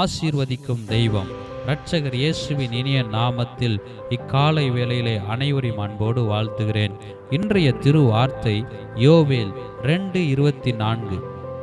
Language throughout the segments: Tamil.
ஆசீர்வதிக்கும் தெய்வம். இரட்சகர் இயேசுவின் இனிய நாமத்தில் இக்காலை வேளையிலே அனைவரையும் அன்போடு வாழ்த்துகிறேன். இன்றைய திரு வார்த்தை யோவேல் ரெண்டு இருபத்தி நான்கு.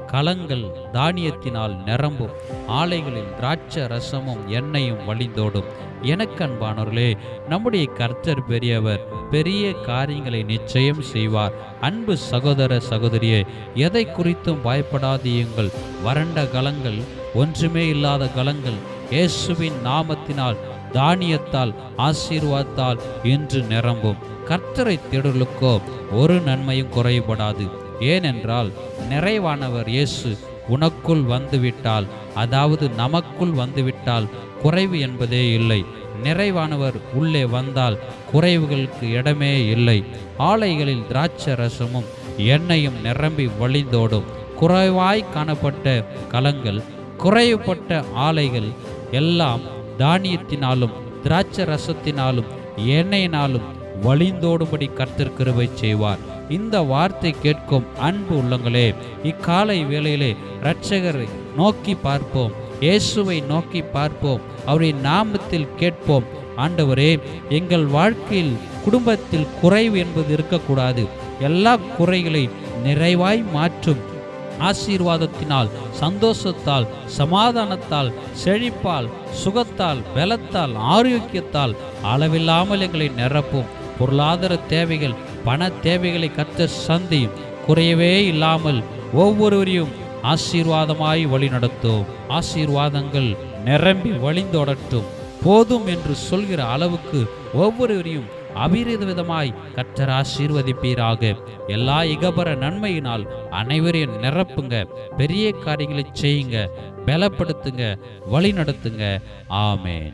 கலங்கள் தானியத்தினால் நிரம்பும் ஆலைகளில் திராட்ச ரசமும் எண்ணெயும் வழிந்தோடும். எனக்கன்பானோர்களே நம்முடைய கர்த்தர் பெரியவர் பெரிய காரியங்களை நிச்சயம் செய்வார். அன்பு சகோதர சகோதரியே எதை குறித்தும் பயப்படாதியுங்கள் வறண்ட கலங்கள் ஒன்றுமே இல்லாத கலங்கள் இயேசுவின் நாமத்தினால் தானியத்தால் ஆசீர்வாதத்தால் இன்று நிரம்பும். கர்த்தரை தேடலுக்கோ ஒரு நன்மையும் குறைபடாது. ஏனென்றால் நிறைவானவர் இயேசு உனக்குள் வந்துவிட்டால் அதாவது நமக்குள் வந்துவிட்டால் குறைவு என்பதே இல்லை. நிறைவானவர் உள்ளே வந்தால் குறைவுகளுக்கு இடமே இல்லை. ஆலைகளில் திராட்சை ரசமும் எண்ணெயும் நிரம்பி வழிந்தோடும். குறைவாய் காணப்பட்ட கலங்கள் குறைவுபட்ட ஆலைகள் எல்லாம் தானியத்தினாலும் திராட்சை ரசத்தினாலும் எண்ணெயினாலும் வழிந்தோடும்படி கர்த்தர் கிருபை செய்வார். இந்த வார்த்தை கேட்கும் அன்பு உள்ளங்களே இக்காலை வேளையிலே இரட்சகரை நோக்கி பார்ப்போம் இயேசுவை நோக்கி பார்ப்போம் அவருடைய நாமத்தில் கேட்போம். ஆண்டவரே எங்கள் வாழ்க்கையில் குடும்பத்தில் குறைவு என்பது இருக்கக்கூடாது. எல்லா குறைகளை நிறைவாய் மாற்றும். ஆசீர்வாதத்தினால் சந்தோஷத்தால் சமாதானத்தால் செழிப்பால் சுகத்தால் பலத்தால் ஆரோக்கியத்தால் அளவில்லாமல் எங்களை நிரப்பும். பொருளாதார தேவைகள் பண தேவைகளை கத்த சந்தியும். குறையவே இல்லாமல் ஒவ்வொருவரையும் ஆசீர்வாதமாய் வழிநடத்தும். ஆசீர்வாதங்கள் நிரம்பி வழிந்தோடட்டும். போதும் என்று சொல்கிற அளவுக்கு ஒவ்வொருவரையும் அபிரித விதமாய் கற்றர் ஆசீர்வதிப்பீராக. எல்லா இகபர நன்மையினால் அனைவரையும் நிரப்புங்க. பெரிய காரியங்களை செய்யுங்க. பலப்படுத்துங்க. வழி நடத்துங்க ஆமேன்.